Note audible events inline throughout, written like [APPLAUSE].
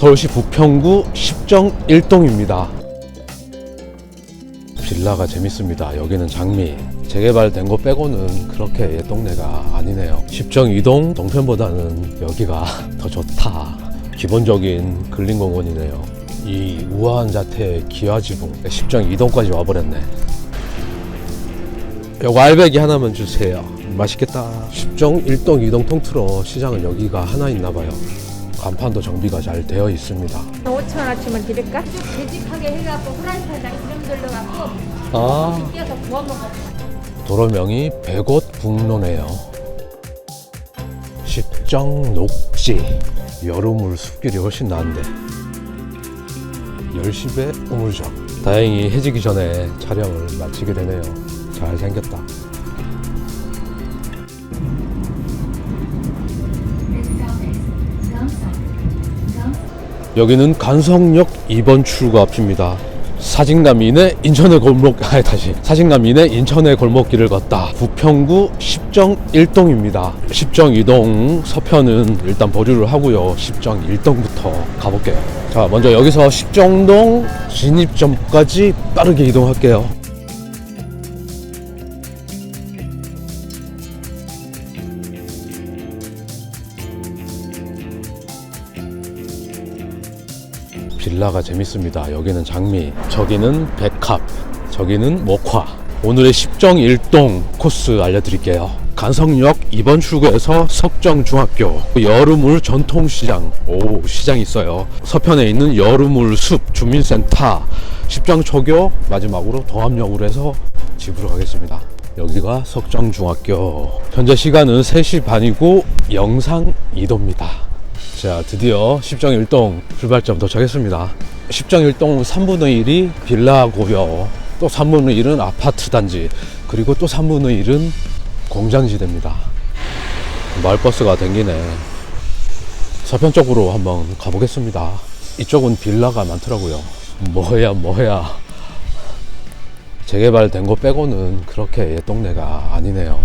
서울시 부평구 십정 1동입니다. 빌라가 재밌습니다. 여기는 장미. 재개발된 거 빼고는 그렇게 옛 동네가 아니네요. 십정 2동 동편보다는 여기가 [LAUGHS] 더 좋다. 기본적인 근린공원이네요. 이 우아한 자태의 기와지붕. 십정 2동까지 와버렸네. 알배기 하나만 주세요. 맛있겠다. 십정 1동 2동 통틀어 시장은 여기가 하나 있나 봐요. 간판도 정비가 잘 되어 있습니다. 5천 원어치만 드릴까? 되직하게 해갖고 후라이팬에다 기름 돌려갖고 아, 띄어서 구워 먹어. 도로명이 백옷 북로네요. 십정 녹지 여름물 숲길이 훨씬 나은데 10시배 우물정 다행히 해지기 전에 촬영을 마치게 되네요. 잘 생겼다. 여기는 간성역 2번 출구 앞입니다. 이내 인천의 골목. [LAUGHS] 아니 다시. 이내 인천의 골목길을 걷다. 부평구 십정 1동입니다. 십정 2동 서편은 일단 보류를 하고요. 십정 1동부터 가볼게요. 자 먼저 여기서 십정동 진입점까지 빠르게 이동할게요 빌라가 재밌습니다. 여기는 장미, 저기는 백합, 저기는 목화. 오늘의 십정 일동 코스 알려드릴게요. 간성역 2번 출구에서 석정중학교, 여름물 전통시장, 오, 시장 있어요. 서편에 있는 여름물 숲 주민센터, 십정초교, 마지막으로 동암역으로 해서 집으로 가겠습니다. 여기가 석정중학교. 현재 시간은 3시 반이고 영상 2도입니다. 자, 드디어 십정 1동 출발점 도착했습니다. 십정 1동 3분의 1이 빌라 고요. 또 3분의 1은 아파트 단지, 그리고 또 3분의 1은 공장지대입니다. 마을버스가 댕기네. 서편 쪽으로 한번 가보겠습니다. 이쪽은 빌라가 많더라고요. 뭐야, 뭐야. 재개발된 거 빼고는 그렇게 옛 동네가 아니네요.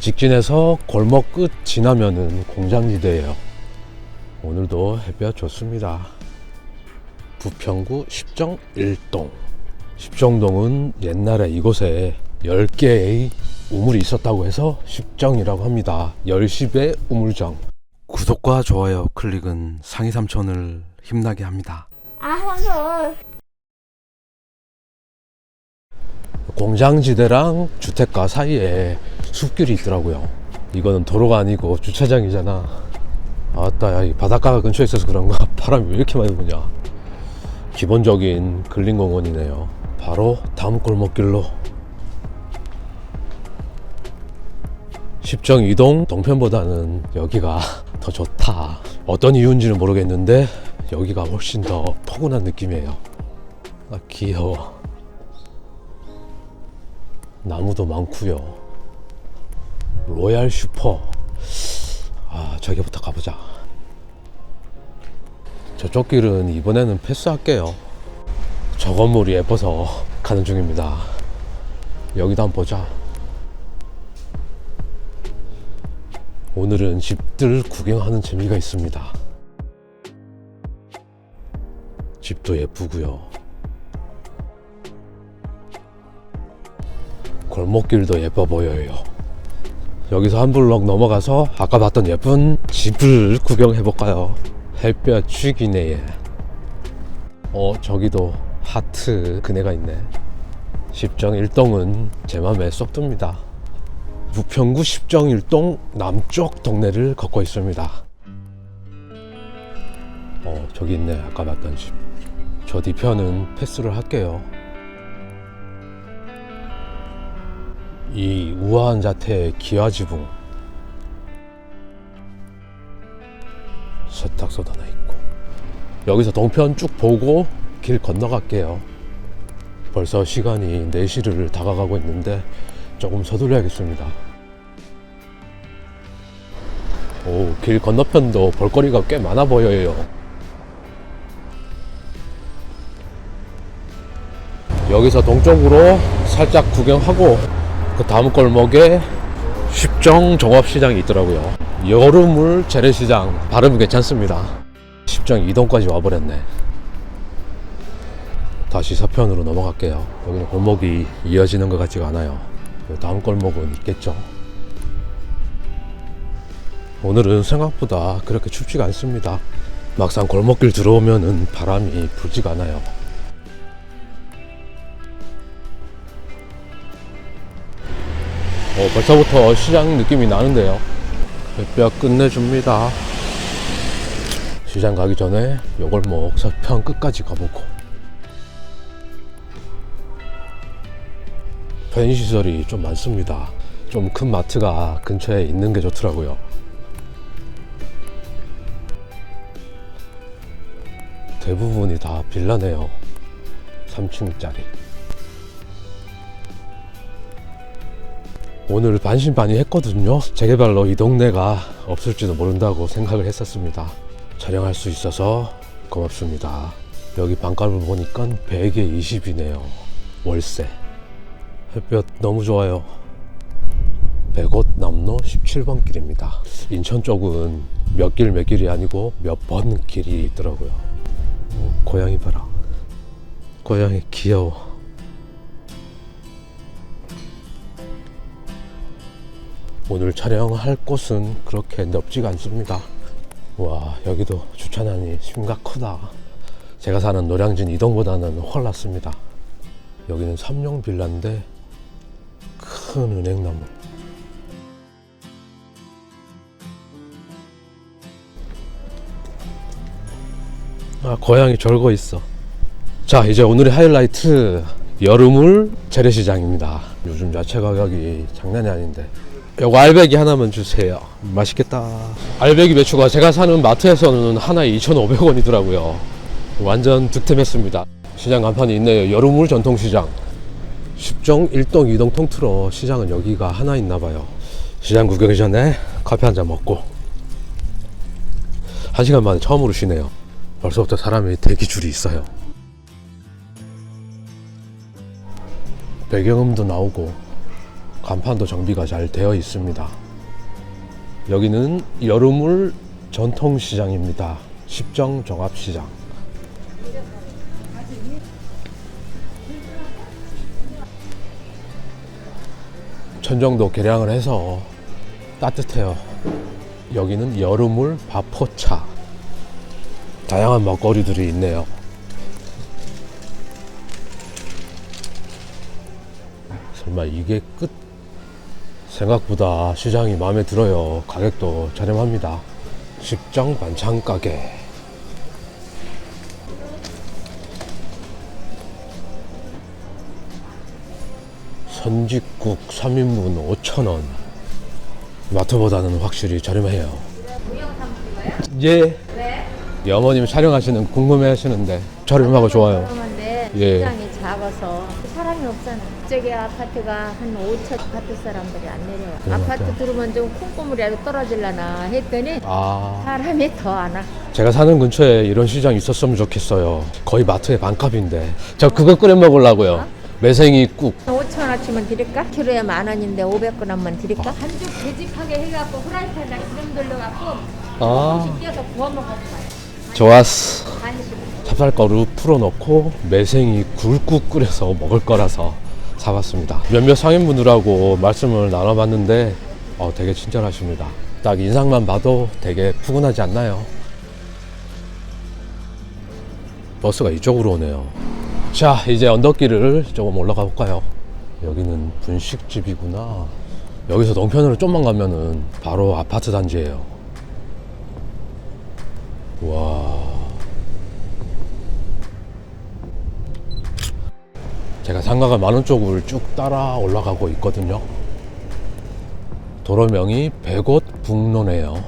직진해서 골목 끝 지나면은 공장지대예요. 오늘도 햇볕 좋습니다. 부평구 십정 1동. 십정동은 옛날에 이곳에 10개의 우물이 있었다고 해서 십정이라고 합니다. 10시배 우물정. 구독과 좋아요 클릭은 상위 삼촌을 힘나게 합니다. 아, 황소. 공장지대랑 주택가 사이에 숲길이 있더라고요. 이거는 도로가 아니고 주차장이잖아. 아따, 야, 이 바닷가가 근처에 있어서 그런가 [LAUGHS] 바람이 왜 이렇게 많이 부냐. 기본적인 근린공원이네요. 바로 다음 골목길로. 십정 이동 동편보다는 여기가 [LAUGHS] 더 좋다. 어떤 이유인지는 모르겠는데 여기가 훨씬 더 포근한 느낌이에요. 아, 귀여워. 나무도 많고요. 로얄 슈퍼. 아, 저기부터 가보자. 저쪽 길은 이번에는 패스할게요. 저 건물이 예뻐서 가는 중입니다. 여기도 한번 보자. 오늘은 집들 구경하는 재미가 있습니다. 집도 예쁘고요. 골목길도 예뻐 보여요. 여기서 한 블럭 넘어가서 아까 봤던 예쁜 집을 구경해 볼까요? 햇볕 죽이네. 어 저기도 하트 그네가 있네. 십정 1동은 제 맘에 쏙 듭니다. 부평구 십정 1동 남쪽 동네를 걷고 있습니다. 어 저기 있네 아까 봤던 집. 저 뒤편은 패스를 할게요. 이 우아한 자태의 기와지붕. 세탁소도 하나 있고 여기서 동편 쭉 보고 길 건너갈게요. 벌써 시간이 4시를 다가가고 있는데 조금 서둘러야겠습니다. 오, 길 건너편도 볼거리가 꽤 많아 보여요. 여기서 동쪽으로 살짝 구경하고 그 다음 골목에 십정 종합시장이 있더라고요. 여름물 재래시장 발음이 괜찮습니다. 십정 이동까지 와버렸네. 다시 서편으로 넘어갈게요. 여기는 골목이 이어지는 것 같지가 않아요. 그 다음 골목은 있겠죠. 오늘은 생각보다 그렇게 춥지가 않습니다. 막상 골목길 들어오면은 바람이 불지가 않아요. 어, 벌써부터 시장 느낌이 나는데요. 뼈 끝내줍니다. 시장 가기 전에 요골목 서편 끝까지 가보고 편의시설이 좀 많습니다. 좀 큰 마트가 근처에 있는 게 좋더라고요. 대부분이 다 빌라네요. 3층짜리. 오늘 반신반의했거든요. 재개발로 이 동네가 없을지도 모른다고 생각을 했었습니다. 촬영할 수 있어서 고맙습니다. 여기 방값을 보니까 100에 20이네요. 월세. 햇볕 너무 좋아요. 백옷 남로 17번 길입니다. 인천 쪽은 몇 길 몇 길이 아니고 몇 번 길이 있더라고요. 어, 고양이 봐라. 고양이 귀여워. 오늘 촬영할 곳은 그렇게 넓지가 않습니다. 와, 여기도 주차난이 심각하다. 제가 사는 노량진 이동보다는 훨 낫습니다. 여기는 삼룡 빌라인데 큰 은행나무. 아, 고양이 절고 있어. 자, 이제 오늘의 하이라이트 여름물 재래시장입니다. 요즘 야채 가격이 장난이 아닌데. 요거 알배기 하나만 주세요. 맛있겠다. 알배기 배추가 제가 사는 마트에서는 하나에 2,500원이더라고요. 완전 득템했습니다. 시장 간판이 있네요. 여름물 전통시장. 10정 1동 2동 통틀어 시장은 여기가 하나 있나 봐요. 시장 구경 전에 커피 한 잔 먹고 한 시간 만에 처음으로 쉬네요. 벌써부터 사람이 대기줄이 있어요. 배경음도 나오고 간판도 정비가 잘 되어 있습니다. 여기는 여름물 전통시장입니다. 십정 종합시장. 천정도 개량을 해서 따뜻해요. 여기는 여름물 밥포차. 다양한 먹거리들이 있네요. 설마 이게 끝? 생각보다 시장이 마음에 들어요. 가격도 저렴합니다. 십정 반찬 가게. 선짓국 3인분 5,000원. 마트보다는 확실히 저렴해요. 예. 예, 어머님 촬영하시는 궁금해 하시는데 저렴하고 좋아요. 그런데 예. 시장이 작아서 없잖아. 저기 아파트가 한 5천 아파트 사람들이 안 내려와. 그래, 아파트. 들어오면 좀 콩고물이라도 떨어질라나 했더니 아, 사람이 더 안 와. 제가 사는 근처에 이런 시장 있었으면 좋겠어요. 거의 마트의 반값인데. 저 그거 끓여 먹으려고요. 매생이 국. 5천 원어치만 드릴까? 키로에 만 원인데 500g만 드릴까? 반죽 되직하게 해갖고 후라이팬에 기름 돌려갖고 아, 음식 띄어서 구워 먹었어요. 좋았어. 간식. 찹쌀가루 풀어넣고 매생이 굴국 끓여서 먹을 거라서 사봤습니다. 몇몇 상인분들하고 말씀을 나눠봤는데 어, 되게 친절하십니다. 딱 인상만 봐도 되게 푸근하지 않나요? 버스가 이쪽으로 오네요. 자, 이제 언덕길을 조금 올라가 볼까요? 여기는 분식집이구나. 여기서 동편으로 좀만 가면은 바로 아파트 단지예요. 와. 제가 상가가 많은 쪽을 쭉 따라 올라가고 있거든요. 도로명이 백옷 북로네요.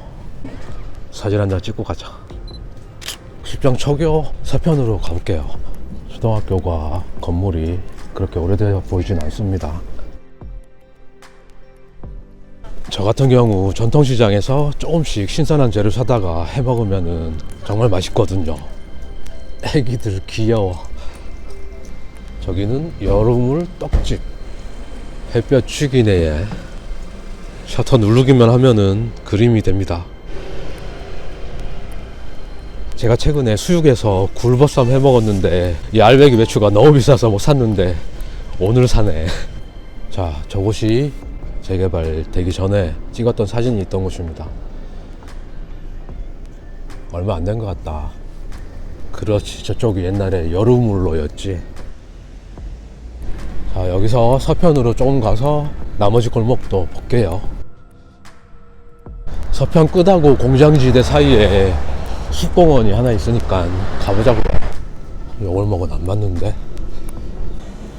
사진 한 장 찍고 가자. 십정 초교 서편으로 가볼게요. 초등학교가 건물이 그렇게 오래되어 보이진 않습니다. 저 같은 경우 전통시장에서 조금씩 신선한 재료 사다가 해 먹으면은 정말 맛있거든요. 애기들 귀여워. 저기는 여름물 떡집 햇볕 취기네에 셔터 누르기만 하면은 그림이 됩니다. 제가 최근에 수육에서 굴보쌈 해 먹었는데 이 알배기 배추가 너무 비싸서 못 샀는데 오늘 사네. [LAUGHS] 자, 저곳이 재개발 되기 전에 찍었던 사진이 있던 곳입니다. 얼마 안 된 것 같다. 그렇지, 저쪽이 옛날에 여루물로였지. 자, 여기서 서편으로 조금 가서 나머지 골목도 볼게요. 서편 끝하고 공장지대 사이에 숲공원이 하나 있으니까 가보자고요. 이 골목은 안 맞는데.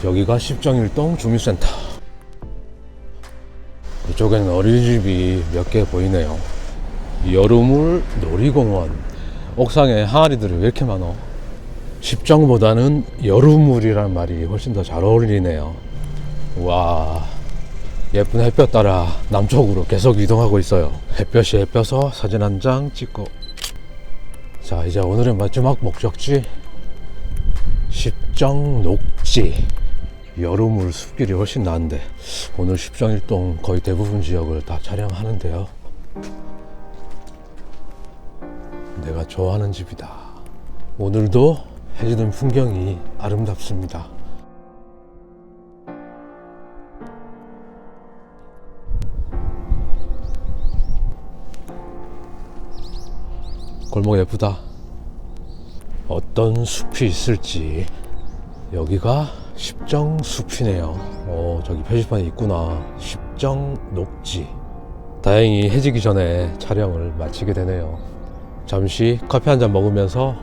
여기가 십정일동 주민센터. 이쪽에는 어린이집이 몇 개 보이네요. 여름물 놀이공원. 옥상에 항아리들이 왜 이렇게 많어? 십정보다는 여름물이란 말이 훨씬 더 잘 어울리네요. 와, 예쁜 햇볕 따라 남쪽으로 계속 이동하고 있어요. 햇볕이 햇볕서 사진 한 장 찍고. 자, 이제 오늘의 마지막 목적지. 십정 녹지. 여름물 숲길이 훨씬 나은데 오늘 십정일동 거의 대부분 지역을 다 촬영하는데요. 내가 좋아하는 집이다. 오늘도 해지는 풍경이 아름답습니다. 골목 예쁘다. 어떤 숲이 있을지 여기가 십정 숲이네요. 어 저기 표지판이 있구나. 십정 녹지. 다행히 해지기 전에 촬영을 마치게 되네요. 잠시 커피 한 잔 먹으면서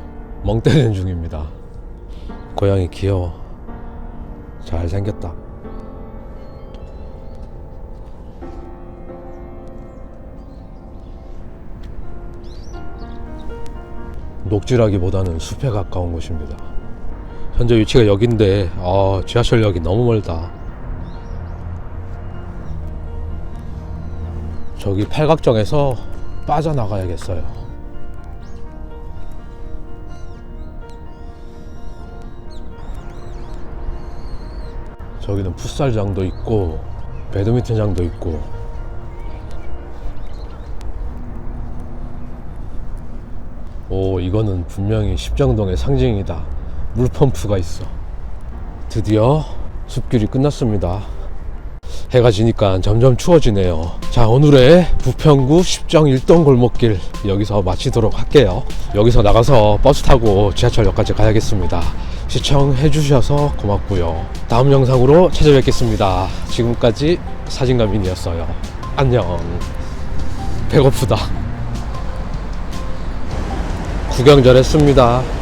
멍 때리는 중입니다. 고양이 귀여워. 잘 생겼다. 녹지라기보다는 숲에 가까운 곳입니다. 현재 위치가 여긴데 아, 지하철역이 너무 멀다. 저기 팔각정에서 빠져나가야겠어요. 저기는 풋살장도 있고 배드민턴장도 있고. 오 이거는 분명히 십정동의 상징이다. 물펌프가 있어. 드디어 숲길이 끝났습니다. 해가 지니까 점점 추워지네요. 자 오늘의 부평구 십정 일동 골목길 여기서 마치도록 할게요. 여기서 나가서 버스 타고 지하철역까지 가야겠습니다 시청해 주셔서 고맙고요. 다음 영상으로 찾아뵙겠습니다. 지금까지 사진가민이었어요. 안녕. 배고프다. 구경 잘했습니다